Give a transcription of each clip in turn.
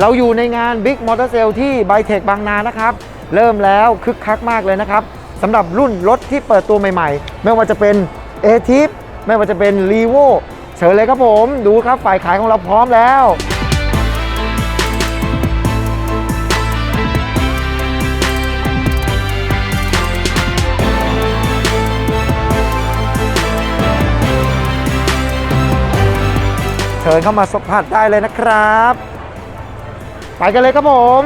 เราอยู่ในงาน Big Motor Sale ที่ไบเทคบางนานะครับ เริ่มแล้วคึกคักมากเลยนะครับสำหรับรุ่นรถที่เปิดตัวใหม่ ๆ ไม่ว่าจะเป็น a t i p ไม่ว่าจะเป็น r e v o เชิญเลยครับผมดูครับฝ่ายขายของเราพร้อมแล้วเชิญเข้ามาสัมผัสได้เลยนะครับ ไปกันเลยครับผม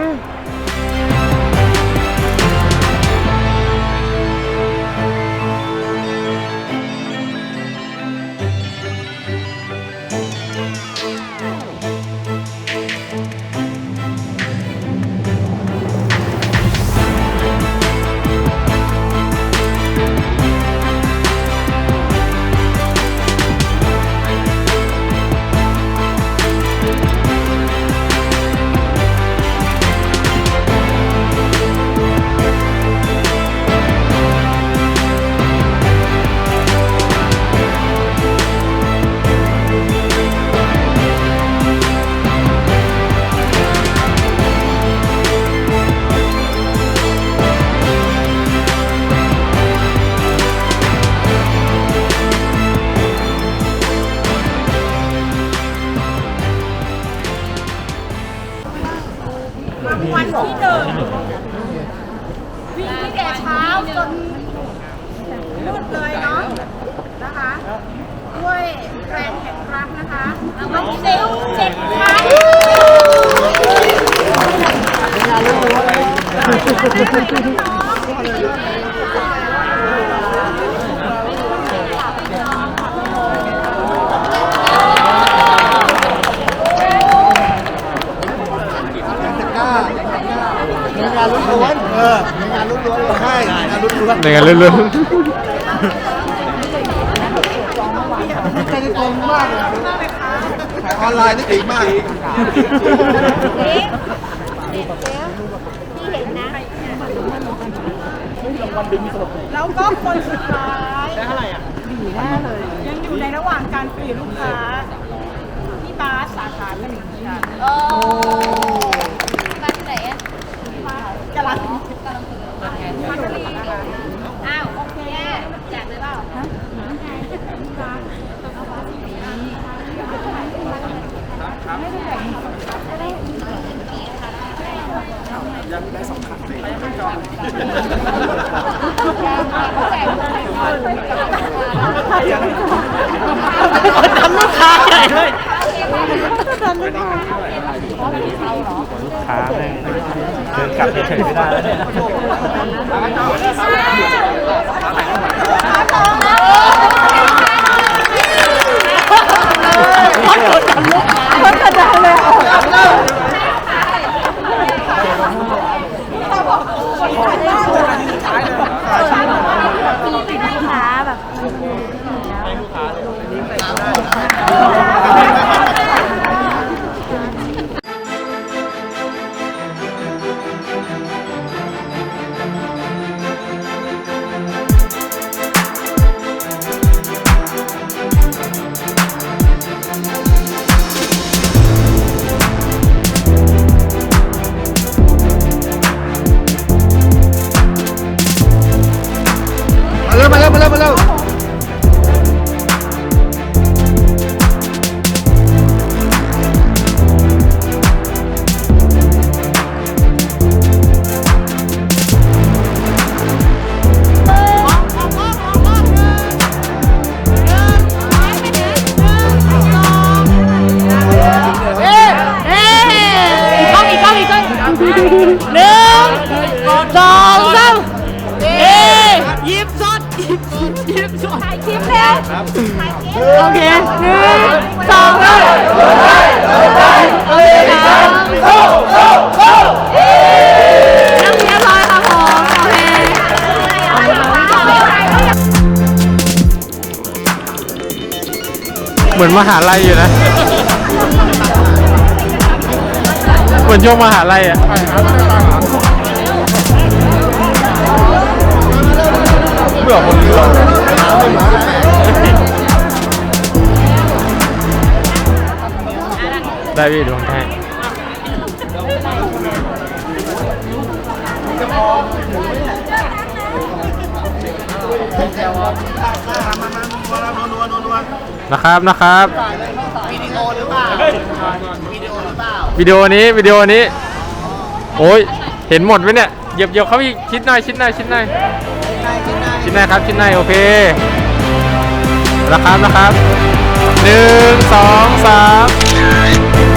ในงานล้วนๆเออในงานล้วนๆใช่งานล้วนในงานเรื่อยๆใจตรงมากเลยขายออนไลน์นี่เก่งมาก แล้วก็คนสุดท้ายได้เท่าไหร่อะดีแน่เลย ยังอยู่ในระหว่างการคุยกับลูกค้าพี่บาสสาขาหนึ่งค่ะโอ้บ้านที่ไหนอะกำลังอ้าวโอเคอยากเลยเปล่าๆขาแม่งเดินกลับ เฉยๆไม่ได้แล้วเนี่ยมาเหนึ่งสองสามเอ๊ยิ้มสดยิ้มสดยิ้มสดถ่ายคลิปแล้วโอเคหนึ่งสองสามโอเคครับนั่งเรียบร้อยค่ะผมโอเคเหมือนมหาลัยอยู่นะ เหมือนโยมมหาลัยอะเบื่อคนเรือได้พี่ดวงไทยนะครับนะครับวิดีโอหรือเปล่าวิดีโอหรือเปล่า วิดีโอนี้วิดีโอนี้ โอ้ยเห็นหมดไหมเนี่ยเหยียบเหยียบเขาอีกชิ้นหน่อยชิ้นหน่อยชิ้นหน่อยชิ้นหน่อยครับชิ้นหน่อยโอเคนะครับนะครับหนึ่งสองสาม